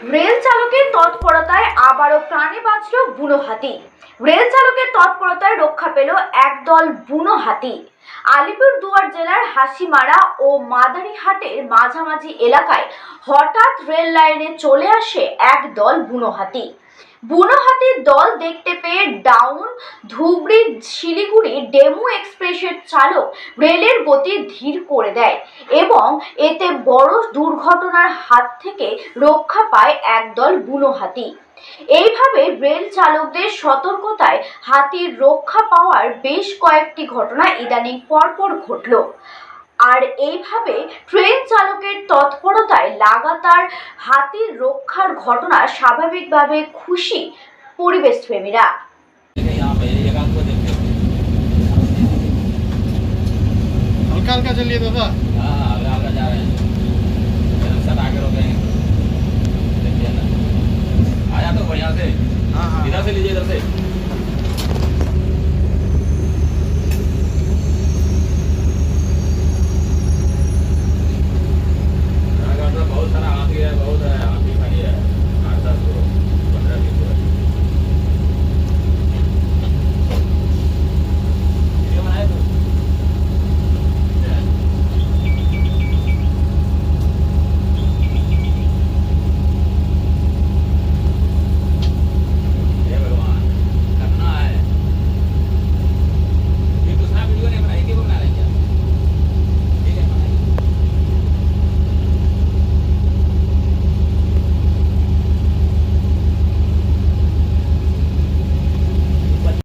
Rail চালকের তৎপরতায় আবারও প্রাণে বাঁচল বুনো হাতি। রেল চালকের তৎপরতায় রক্ষা পেল একদল বুনো হাতি। আলিপুরদুয়ার জেলার হাসিমারা ও মাদারিহাটের মাঝামাঝি এলাকায় হঠাৎ রেল লাইনে চলে আসে একদল বুনো হাতি বুনো হাতির দল দেখতে পেয়ে ডাউন ধুবড়ি শিলিগুড়ি ডেমু এক্সপ্রেসের চালক রেলের গতি ধীর করে দেয় এবং এতে বড় দুর্ঘটনার হাত থেকে রক্ষা পায় একদল বুনো হাতি এইভাবে রেল চালকদের সতর্কতায় হাতির রক্ষা পাওয়ার বেশ কয়েকটি ঘটনা ইদানিং পরপর ঘটল আর এইভাবে ট্রেন চালকের তৎপরতায় লাগাতার হাতির রক্ষার ঘটনা স্বাভাবিকভাবে খুশি পরিবেশ প্রেমীরা लेकिन यहाँ पे ये काम को देखते हो हल्का हल्का चलिए दादा हाँ हाँ आगे आगे जा रहे हैं फिर हम सब आगे रुकेंगे देखिए ना आया तो बढ़िया से हाँ हाँ इधर से लीजिए इधर से